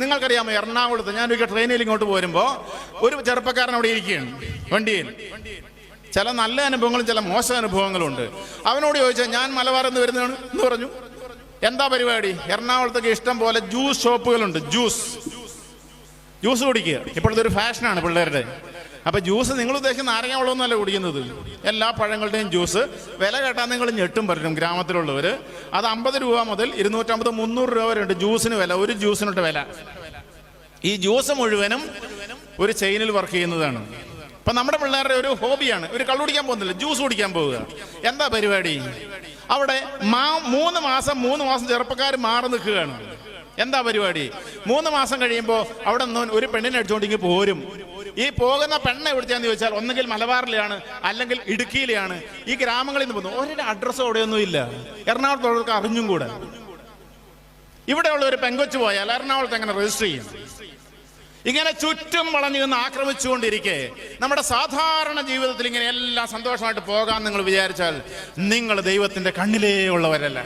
നിങ്ങൾക്കറിയാമോ എറണാകുളത്ത് ഞാൻ ഒരിക്കൽ ട്രെയിനിൽ ഇങ്ങോട്ട് പോരുമ്പോൾ ഒരു ചെറുപ്പക്കാരൻ അവിടെ ഇരിക്കുകയാണ് വണ്ടിയിൽ. ചില നല്ല അനുഭവങ്ങളും ചില മോശം അനുഭവങ്ങളും ഉണ്ട് അവനോട് ചോദിച്ചാൽ ഞാൻ മലബാറിൽ നിന്ന് വരുന്നതാണ്? എന്ന് പറഞ്ഞു. എന്താ പരിപാടി? എറണാകുളത്തൊക്കെ ഇഷ്ടം പോലെ ജ്യൂസ് ഷോപ്പുകളുണ്ട് ജ്യൂസ്. ജ്യൂസ് കുടിക്കുക. ഇപ്പോഴത്തെ ഒരു ഫാഷനാണ് പിള്ളേരുടെ. അപ്പൊ ജ്യൂസ് നിങ്ങൾ ഉദ്ദേശിക്കുന്ന നാരങ്ങ വെള്ളമൊന്നുമല്ല കുടിക്കുന്നത്. എല്ലാ പഴങ്ങളുടെയും ജ്യൂസ്. വില കേട്ടാൽ നിങ്ങൾ ഞെട്ടും പറ്റും ഗ്രാമത്തിലുള്ളവർ അത് അമ്പത് രൂപ മുതൽ ഇരുന്നൂറ്റമ്പത് മുന്നൂറ് രൂപ വരെ ഉണ്ട് ജ്യൂസിന് വില. ഒരു ജ്യൂസിനുണ്ട് വില. ഈ ജ്യൂസ് മുഴുവനും ഒരു ചെയിനിൽ വർക്ക് ചെയ്യുന്നതാണ്. അപ്പൊ നമ്മുടെ പിള്ളേരുടെ ഒരു ഹോബിയാണ്. ഒരു കള്ളു കുടിക്കാൻ പോകുന്നില്ല ജ്യൂസ് കുടിക്കാൻ പോവുക. എന്താ പരിപാടി? അവിടെ മാ- മൂന്ന് മാസം മൂന്ന് മാസം ചെറുപ്പക്കാർ മാറി നിൽക്കുകയാണ്. എന്താ പരിപാടി? മൂന്ന് മാസം കഴിയുമ്പോൾ അവിടെ നിന്ന് ഒരു പെണ്ണിനെ അടിച്ചുകൊണ്ടിങ്ങി പോരും. ഈ പോകുന്ന പെണ്ണ് എവിടുത്തെയാന്ന് ചോദിച്ചാൽ ഒന്നുകിൽ മലബാറിലെയാണ് അല്ലെങ്കിൽ ഇടുക്കിയിലെയാണ്. ഈ ഗ്രാമങ്ങളിൽ നിന്ന് പോകുന്നു. ഒരു അഡ്രസ്സും അവിടെയൊന്നും ഇല്ല എറണാകുളത്തുള്ളവർക്ക് അറിഞ്ഞും കൂടെ. ഇവിടെയുള്ള ഒരു പെങ്കൊച്ചു പോയാൽ എറണാകുളത്ത് എങ്ങനെ രജിസ്റ്റർ ചെയ്യും? ഇങ്ങനെ ചുറ്റും വളഞ്ഞു നിന്ന് ആക്രമിച്ചുകൊണ്ടിരിക്കെ നമ്മുടെ സാധാരണ ജീവിതത്തിൽ ഇങ്ങനെ എല്ലാം സന്തോഷമായിട്ട് പോകാൻ നിങ്ങൾ വിചാരിച്ചാൽ നിങ്ങൾ ദൈവത്തിന്റെ കണ്ണിലേ ഉള്ളവരല്ല.